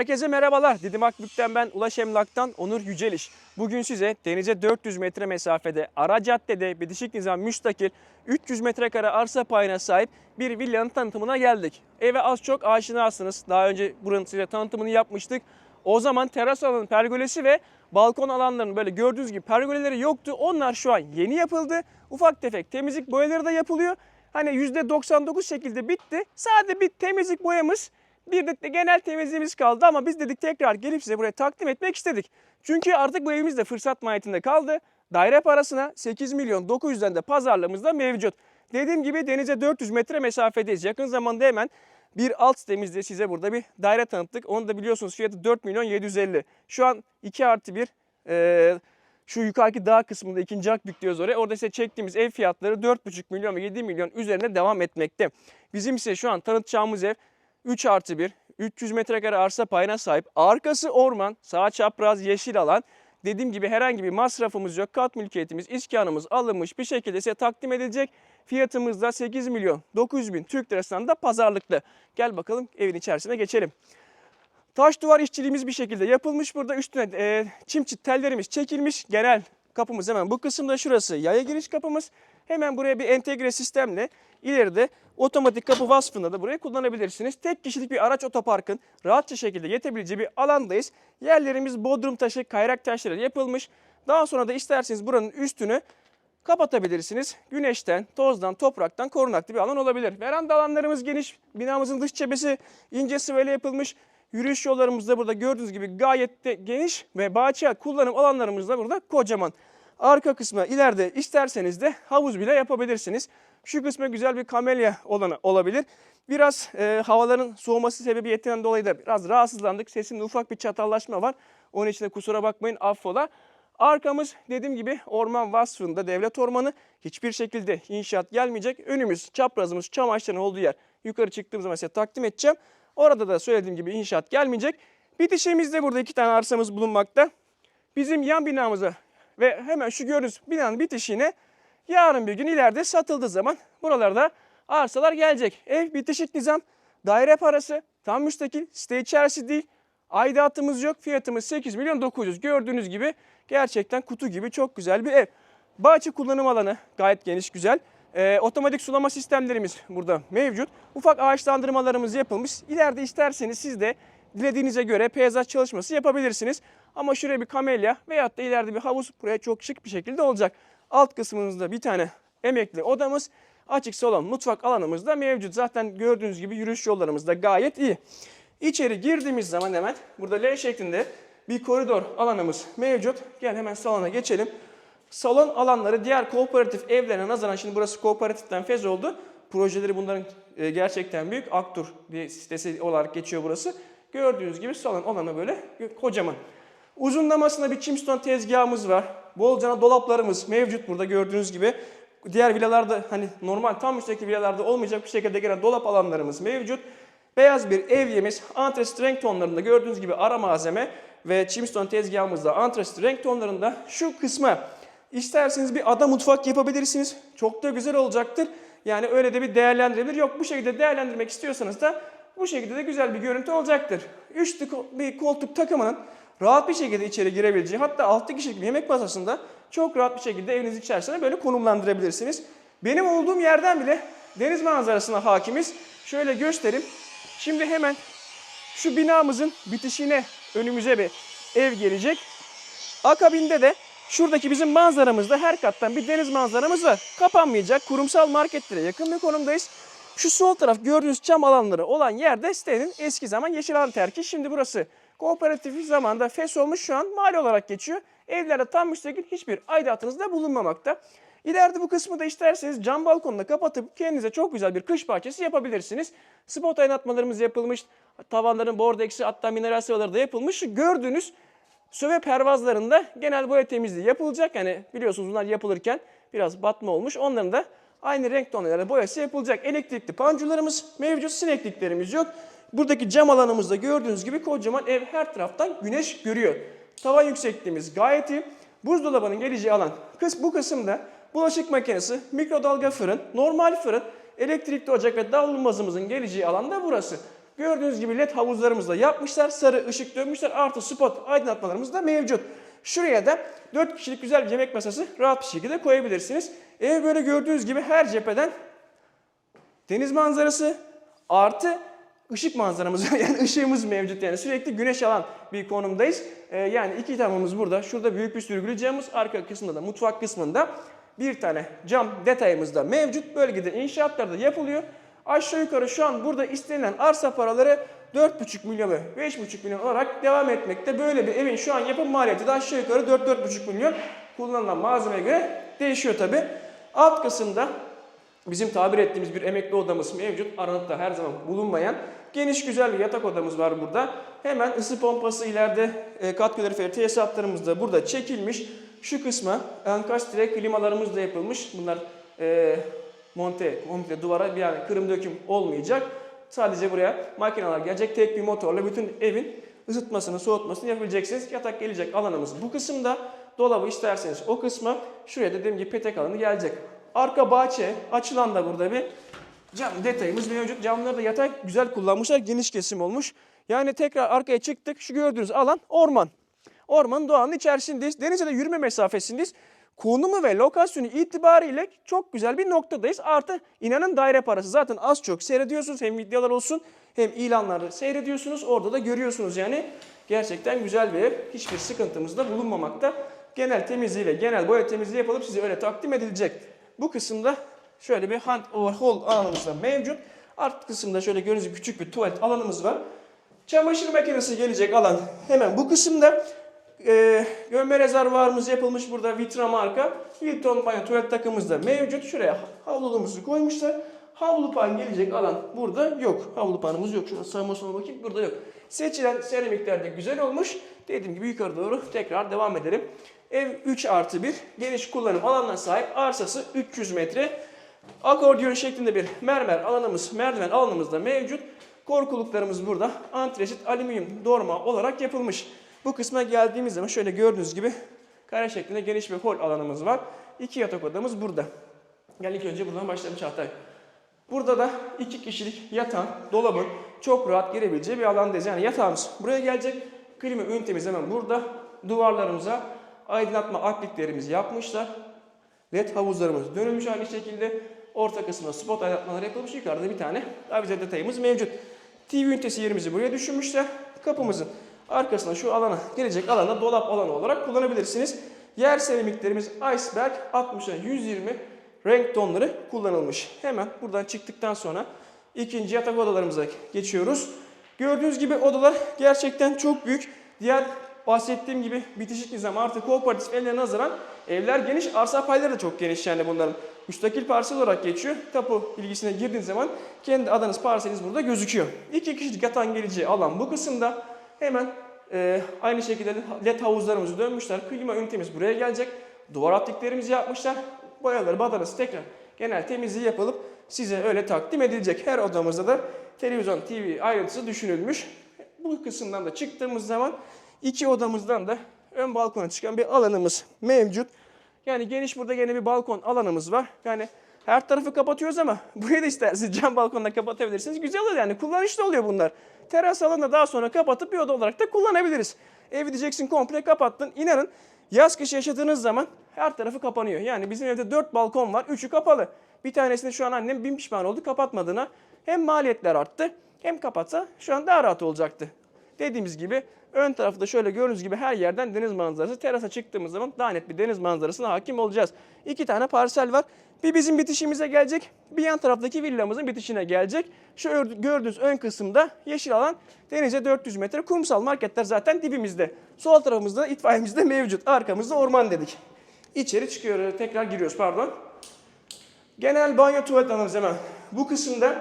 Herkese merhabalar. Didim Akbük'ten ben Ulaş Emlak'tan Onur Yüceliş. Bugün size denize 400 metre mesafede, ara caddede, bitişik nizam müstakil 300 metrekare arsa payına sahip bir villanın tanıtımına geldik. Eve az çok aşinasınız. Daha önce buranın size tanıtımını yapmıştık. O zaman teras alanı pergolesi ve balkon alanlarının böyle gördüğünüz gibi pergoleleri yoktu. Onlar şu an yeni yapıldı. Ufak tefek temizlik boyaları da yapılıyor. Hani %99 şekilde bitti. Sadece bir temizlik boyamız bir de genel temizliğimiz kaldı ama biz dedik tekrar gelip size buraya takdim etmek istedik. Çünkü artık bu evimiz de fırsat mahiyetinde kaldı. Daire parasına 8 milyon 900'den de pazarlığımız da mevcut. Dediğim gibi denize 400 metre mesafedeyiz. Yakın zamanda hemen bir alt sitemizde size burada bir daire tanıttık. Onu da biliyorsunuz fiyatı 4 milyon 750. Şu an 2 artı 1 eee, şu yukarıki dağ kısmında ikinci akbük diyoruz oraya. Orada ise çektiğimiz ev fiyatları 4,5 milyon ve 7 milyon üzerine devam etmekte. Bizim ise şu an tanıtacağımız ev 3 artı 1, 300 metrekare arsa payına sahip. Arkası orman, sağ çapraz yeşil alan. Dediğim gibi herhangi bir masrafımız yok. Kat mülkiyetimiz, iskanımız alınmış bir şekilde size takdim edilecek. Fiyatımız da 8 milyon 900 bin Türk lirasından da pazarlıklı. Gel bakalım evin içerisine geçelim. Taş duvar işçiliğimiz bir şekilde yapılmış. Burada üstüne e, çim çit tellerimiz çekilmiş. Genel kapımız hemen bu kısımda şurası yaya giriş kapımız. Hemen buraya bir entegre sistemle ileride otomatik kapı vasfında da burayı kullanabilirsiniz. Tek kişilik bir araç otoparkın rahatça şekilde yetebileceği bir alandayız. Yerlerimiz bodrum taşı, kayrak taşları yapılmış. Daha sonra da isterseniz buranın üstünü kapatabilirsiniz. Güneşten, tozdan, topraktan korunaklı bir alan olabilir. Veranda alanlarımız geniş. Binamızın dış cephesi ince sıvayla yapılmış. Yürüyüş yollarımız da burada gördüğünüz gibi gayet de geniş ve bahçe kullanım alanlarımız da burada kocaman. Arka kısmına ileride isterseniz de havuz bile yapabilirsiniz. Şu kısma güzel bir kamelya olanı olabilir. Biraz e, havaların soğuması sebebiyetinden dolayı da biraz rahatsızlandık. Sesimde ufak bir çatallaşma var. Onun için de kusura bakmayın affola. Arkamız dediğim gibi orman vasfında devlet ormanı hiçbir şekilde inşaat gelmeyecek. Önümüz çaprazımız çam ağaçlarının olduğu yer. Yukarı çıktığım zaman size takdim edeceğim. Orada da söylediğim gibi inşaat gelmeyecek. Bitişimizde burada iki tane arsamız bulunmakta. Bizim yan binamıza ve hemen şu gördüğünüz binanın bitişiğine yarın bir gün ileride satıldığı zaman buralarda arsalar gelecek. Ev bitişik nizam, daire parası, tam müstakil, site içerisi değil. Aidatımız yok, fiyatımız 8 milyon 900. Gördüğünüz gibi gerçekten kutu gibi çok güzel bir ev. Bahçe kullanım alanı gayet geniş, güzel. Ee, otomatik sulama sistemlerimiz burada mevcut. Ufak ağaçlandırmalarımız yapılmış. İleride isterseniz siz de dilediğinize göre peyzaj çalışması yapabilirsiniz. Ama şuraya bir kamelya veyahut da ileride bir havuz buraya çok şık bir şekilde olacak. Alt kısmımızda bir tane emekli odamız, açık salon, mutfak alanımız da mevcut. Zaten gördüğünüz gibi yürüyüş yollarımız da gayet iyi. İçeri girdiğimiz zaman hemen burada L şeklinde bir koridor alanımız mevcut. Gel hemen salona geçelim. Salon alanları diğer kooperatif evlerine nazaran şimdi burası kooperatiften fez oldu. Projeleri bunların e, gerçekten büyük. Aktur bir sitesi olarak geçiyor burası. Gördüğünüz gibi salon alanı böyle kocaman. Uzunlamasında bir chimstone tezgahımız var. Bolcana dolaplarımız mevcut burada gördüğünüz gibi. Diğer villalarda hani normal tam üstteki villalarda olmayacak bir şekilde gelen dolap alanlarımız mevcut. Beyaz bir evyemiz antrasit renk tonlarında gördüğünüz gibi ara malzeme ve chimstone tezgahımızda antrasit renk tonlarında şu kısma isterseniz bir ada mutfak yapabilirsiniz. Çok da güzel olacaktır. Yani öyle de bir değerlendirebilir. Yok bu şekilde değerlendirmek istiyorsanız da bu şekilde de güzel bir görüntü olacaktır. Üçlü bir koltuk takımının rahat bir şekilde içeri girebileceği hatta 6 kişilik bir yemek masasında çok rahat bir şekilde eviniz içerisine böyle konumlandırabilirsiniz. Benim olduğum yerden bile deniz manzarasına hakimiz. Şöyle göstereyim. Şimdi hemen şu binamızın bitişine önümüze bir ev gelecek. Akabinde de şuradaki bizim manzaramızda her kattan bir deniz manzaramız var. Kapanmayacak kurumsal marketlere yakın bir konumdayız. Şu sol taraf gördüğünüz çam alanları olan yerde sitenin eski zaman yeşil alan terki. Şimdi burası kooperatif zamanda FES olmuş şu an mali olarak geçiyor. Evlerde tam müstakil hiçbir aidatınız da bulunmamakta. İleride bu kısmı da isterseniz cam balkonla kapatıp kendinize çok güzel bir kış bahçesi yapabilirsiniz. Spot aydınlatmalarımız yapılmış. Tavanların bordeksi hatta mineral sıvaları da yapılmış. Gördüğünüz söve pervazlarında genel boya temizliği yapılacak. Yani biliyorsunuz bunlar yapılırken biraz batma olmuş. Onların da aynı renk tonlarıyla boyası yapılacak. Elektrikli pancularımız mevcut, sinekliklerimiz yok. Buradaki cam alanımızda gördüğünüz gibi kocaman ev her taraftan güneş görüyor. Tavan yüksekliğimiz gayet iyi. Buzdolabının geleceği alan kız bu kısımda bulaşık makinesi, mikrodalga fırın, normal fırın, elektrikli ocak ve davlumbazımızın geleceği alan da burası. Gördüğünüz gibi led havuzlarımızı da yapmışlar. Sarı ışık dönmüşler. Artı spot aydınlatmalarımız da mevcut. Şuraya da 4 kişilik güzel bir yemek masası rahat bir şekilde koyabilirsiniz. Ev böyle gördüğünüz gibi her cepheden deniz manzarası artı ışık manzaramız yani ışığımız mevcut yani sürekli güneş alan bir konumdayız. Ee, yani iki tamamımız burada. Şurada büyük bir sürgülü camımız, arka kısmında da mutfak kısmında bir tane cam detayımız da mevcut. Bölgede inşaatlar da yapılıyor. Aşağı yukarı şu an burada istenilen arsa paraları 4,5 milyon ve 5,5 milyon olarak devam etmekte. Böyle bir evin şu an yapım maliyeti de aşağı yukarı 4-4,5 milyon kullanılan malzemeye göre değişiyor tabi. Alt kısımda Bizim tabir ettiğimiz bir emekli odamız mevcut. Aranıpta her zaman bulunmayan geniş güzel bir yatak odamız var burada. Hemen ısı pompası ileride e, kat kaloriferi da burada çekilmiş. Şu kısma enkastre klimalarımız da yapılmış. Bunlar e, monte, komple duvara bir yani kırım döküm olmayacak. Sadece buraya makineler gelecek. Tek bir motorla bütün evin ısıtmasını, soğutmasını yapabileceksiniz. Yatak gelecek alanımız bu kısımda. Dolabı isterseniz o kısma. Şuraya dediğim gibi petek alanı gelecek. Arka bahçe açılan da burada bir cam detayımız mevcut. Camları da yatay güzel kullanmışlar. Geniş kesim olmuş. Yani tekrar arkaya çıktık. Şu gördüğünüz alan orman. Ormanın doğanın içerisindeyiz. Denize de yürüme mesafesindeyiz. Konumu ve lokasyonu itibariyle çok güzel bir noktadayız. Artı inanın daire parası. Zaten az çok seyrediyorsunuz. Hem videolar olsun hem ilanları seyrediyorsunuz. Orada da görüyorsunuz yani. Gerçekten güzel bir ev. Hiçbir sıkıntımız da bulunmamakta. Genel temizliğiyle, genel boya temizliği yapılıp size öyle takdim edilecek. Bu kısımda şöyle bir hand overhaul alanımız da mevcut. Alt kısımda şöyle gördüğünüz küçük bir tuvalet alanımız var. Çamaşır makinesi gelecek alan hemen bu kısımda. Ee, gömme rezervuarımız yapılmış burada Vitra marka. Hilton banyo tuvalet takımımız da mevcut. Şuraya havluluğumuzu koymuşlar. Havlu pan gelecek alan burada yok. Havlu panımız yok. Şuna sağıma sola bakayım burada yok. Seçilen seramikler de güzel olmuş. Dediğim gibi yukarı doğru tekrar devam edelim. Ev 3 artı 1. Geniş kullanım alanına sahip. Arsası 300 metre. Akordiyon şeklinde bir mermer alanımız, merdiven alanımız da mevcut. Korkuluklarımız burada. Antresit alüminyum dorma olarak yapılmış. Bu kısma geldiğimiz zaman şöyle gördüğünüz gibi kare şeklinde geniş bir hol alanımız var. İki yatak odamız burada. Gel ilk önce buradan başlayalım Çağatay. Burada da iki kişilik yatağın, dolabın çok rahat girebileceği bir alandayız. Yani yatağımız buraya gelecek. Klima ünitemiz hemen burada. Duvarlarımıza aydınlatma apliklerimizi yapmışlar. LED havuzlarımız dönülmüş aynı şekilde. Orta kısmına spot aydınlatmalar yapılmış. Yukarıda bir tane avize detayımız mevcut. TV ünitesi yerimizi buraya düşünmüşler. Kapımızın arkasına şu alana gelecek alana dolap alanı olarak kullanabilirsiniz. Yer seramiklerimiz Iceberg 60'a 120 renk tonları kullanılmış. Hemen buradan çıktıktan sonra ikinci yatak odalarımıza geçiyoruz. Gördüğünüz gibi odalar gerçekten çok büyük. Diğer bahsettiğim gibi bitişik nizam artı kooperatif evlerine nazaran evler geniş, arsa payları da çok geniş yani bunların. Müstakil parsel olarak geçiyor. Tapu bilgisine girdiğiniz zaman kendi adanız parseliniz burada gözüküyor. İki kişilik yatağın geleceği alan bu kısımda. Hemen e, aynı şekilde led havuzlarımızı dönmüşler. Klima ünitemiz buraya gelecek. Duvar apliklerimizi yapmışlar. Boyaları, badanası tekrar genel temizliği yapılıp size öyle takdim edilecek. Her odamızda da televizyon, TV ayrıntısı düşünülmüş. Bu kısımdan da çıktığımız zaman iki odamızdan da ön balkona çıkan bir alanımız mevcut. Yani geniş burada yine bir balkon alanımız var. Yani her tarafı kapatıyoruz ama burayı da isterseniz cam balkonla kapatabilirsiniz. Güzel oluyor yani kullanışlı oluyor bunlar. Teras alanı daha sonra kapatıp bir oda olarak da kullanabiliriz. Evi diyeceksin komple kapattın. İnanın yaz kış yaşadığınız zaman her tarafı kapanıyor. Yani bizim evde 4 balkon var. 3'ü kapalı. Bir tanesini şu an annem bin pişman oldu kapatmadığına. Hem maliyetler arttı hem kapatsa şu an daha rahat olacaktı. Dediğimiz gibi ön tarafta şöyle gördüğünüz gibi her yerden deniz manzarası. Terasa çıktığımız zaman daha net bir deniz manzarasına hakim olacağız. İki tane parsel var. Bir bizim bitişimize gelecek, bir yan taraftaki villamızın bitişine gelecek. Şu ör- gördüğünüz ön kısımda yeşil alan denize 400 metre kumsal marketler zaten dibimizde. Sol tarafımızda itfaiyemiz de mevcut. Arkamızda orman dedik. İçeri çıkıyor, tekrar giriyoruz pardon. Genel banyo tuvalet alanımız hemen bu kısımda.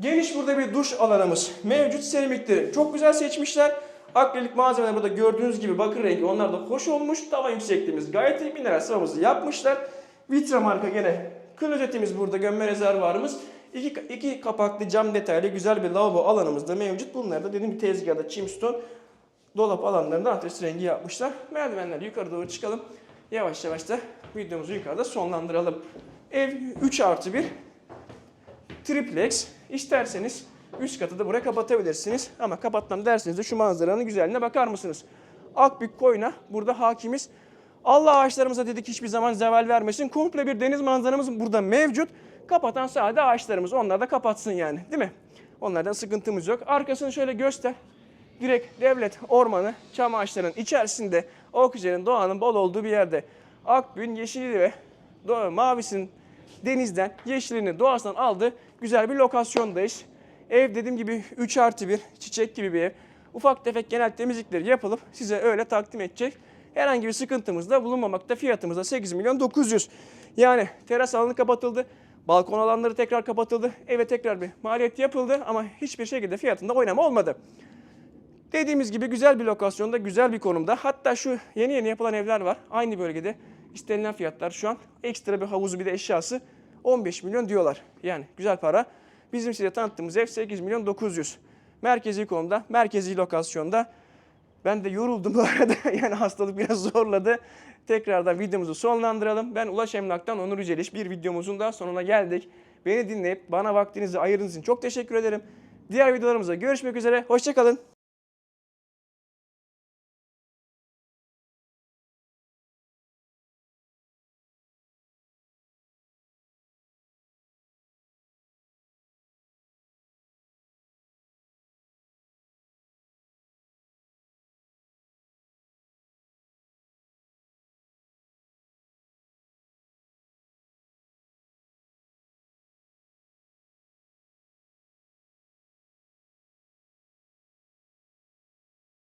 Geniş burada bir duş alanımız mevcut. Seramikleri çok güzel seçmişler. Akrilik malzemeler burada gördüğünüz gibi bakır rengi onlar da hoş olmuş. Tavan yüksekliğimiz gayet iyi. Mineral sıvamızı yapmışlar. Vitra marka gene klozetimiz burada gömme rezervuarımız. İki, iki kapaklı cam detaylı güzel bir lavabo alanımız da mevcut. Bunlar da dediğim tezgahda çimston dolap alanlarında antres rengi yapmışlar. Merdivenlerle yukarı doğru çıkalım. Yavaş yavaş da videomuzu yukarıda sonlandıralım. Ev 3 artı 1 triplex. İsterseniz Üst katı da buraya kapatabilirsiniz. Ama kapatmam derseniz de şu manzaranın güzelliğine bakar mısınız? Akbük koyuna burada hakimiz. Allah ağaçlarımıza dedik hiçbir zaman zeval vermesin. Komple bir deniz manzaramız burada mevcut. Kapatan sadece ağaçlarımız. Onlar da kapatsın yani değil mi? Onlardan sıkıntımız yok. Arkasını şöyle göster. Direkt devlet ormanı, çam ağaçlarının içerisinde oksijenin, doğanın bol olduğu bir yerde. Akbün yeşili ve doğa, mavisinin denizden, yeşilini doğasından aldığı güzel bir lokasyondayız. Ev dediğim gibi 3 artı 1, çiçek gibi bir ev. Ufak tefek genel temizlikleri yapılıp size öyle takdim edecek. Herhangi bir sıkıntımız da bulunmamakta. Fiyatımız da 8 milyon 900. Yani teras alanı kapatıldı. Balkon alanları tekrar kapatıldı. Eve tekrar bir maliyet yapıldı ama hiçbir şekilde fiyatında oynama olmadı. Dediğimiz gibi güzel bir lokasyonda, güzel bir konumda. Hatta şu yeni yeni yapılan evler var. Aynı bölgede istenilen fiyatlar şu an. Ekstra bir havuzu bir de eşyası 15 milyon diyorlar. Yani güzel para. Bizim size tanıttığımız ev 8 milyon 900. Merkezi konumda, merkezi lokasyonda. Ben de yoruldum bu arada. Yani hastalık biraz zorladı. Tekrardan videomuzu sonlandıralım. Ben Ulaş Emlak'tan Onur Yüceliş. Bir videomuzun daha sonuna geldik. Beni dinleyip bana vaktinizi ayırdığınız için çok teşekkür ederim. Diğer videolarımızda görüşmek üzere. Hoşçakalın.